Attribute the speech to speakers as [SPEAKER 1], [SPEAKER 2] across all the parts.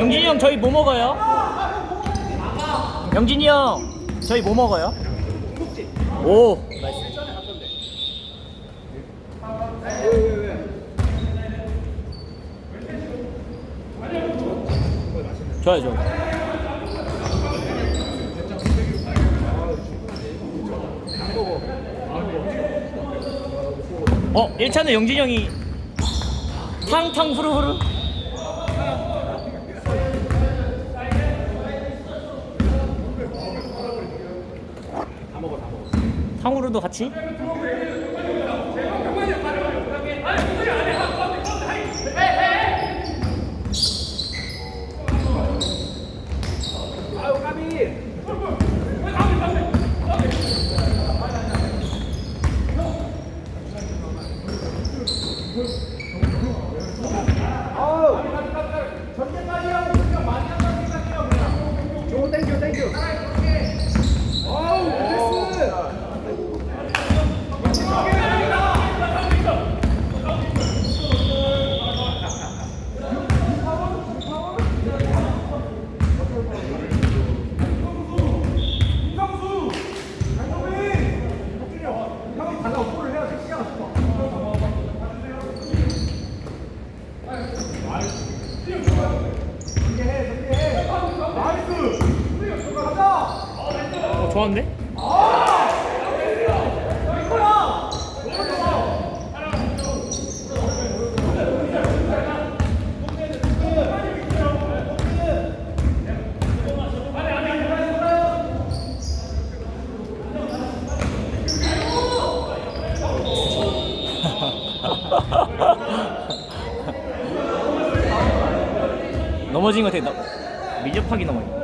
[SPEAKER 1] 영진이 형 저희 뭐 먹어요? 영진이 형 저희 뭐 먹어요? 오 좋아요 좋아요 어 1차는 영진이 형이 탕탕 후루후루 탕후루도 같이? 좋았는데? 넘어진 거 되게 너, 밀접하게 넘어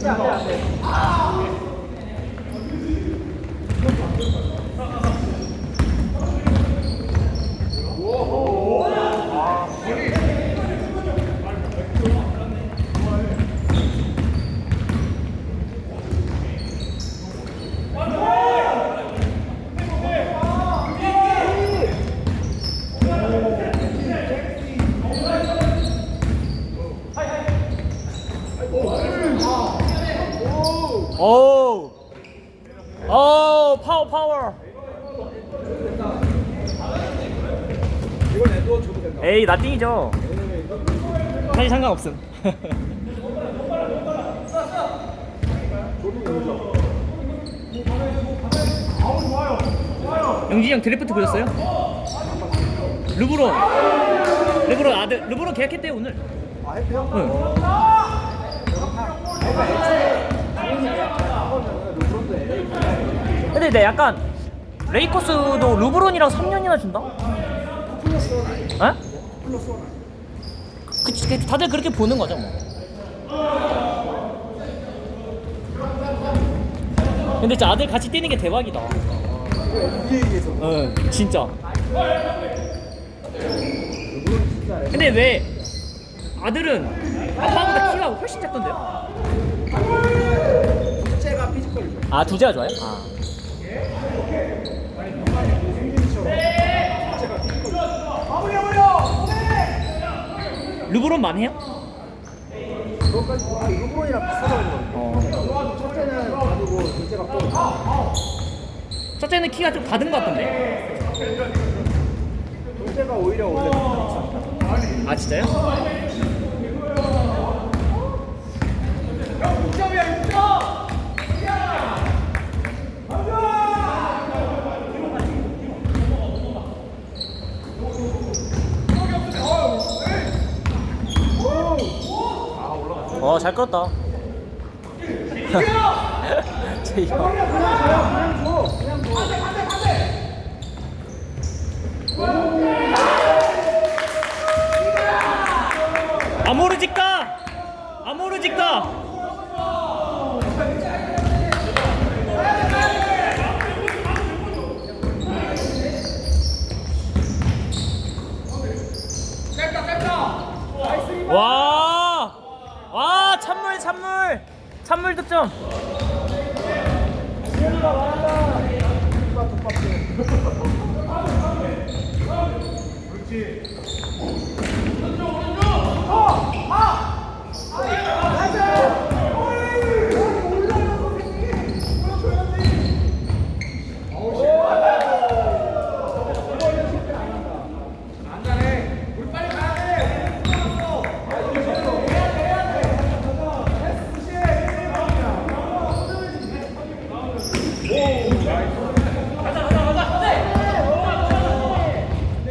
[SPEAKER 1] 져. 오. 오, 파워 파워. 에이, 나띵이죠. 사실 상관없음. 영진이 형 드래프트 보셨어요? 르브론 르브론 아들 르브론 계약했대요 오늘
[SPEAKER 2] 아 해피요?
[SPEAKER 1] 응. 근데 내 약간 레이커스도 르브론이랑 3년이나 준다? 에? 그치 그- 다들 그렇게 보는 거죠 뭐 근데 진짜 아들 같이 뛰는 게 대박이다 응 진짜 근데 왜 아들은 아빠보다 키가 훨씬 작던데요? 아 두재가 좋아요? 아 해요?
[SPEAKER 2] 그것까지 르브론이랑 비슷하다고 그러거든요.
[SPEAKER 1] 어.
[SPEAKER 2] 첫째는 가지고 둘째가 또
[SPEAKER 1] 첫째는 키가 좀 가든 것 같던데
[SPEAKER 2] 둘째가 오히려 원래 비슷합니다.
[SPEAKER 1] 아 진짜요? 어, 잘 끌었다. 제이 형. 아모르 직다! 아모르 직다! 와! 와, 찬물, 찬물! 득점!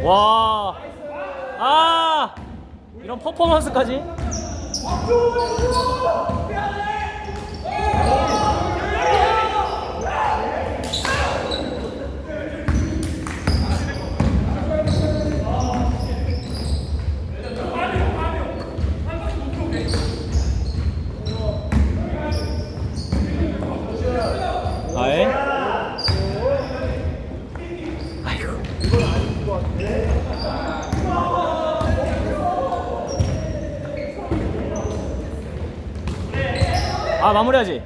[SPEAKER 1] 와! 아! 이런 퍼포먼스까지? 아예? 아이고. 아 마무리하지.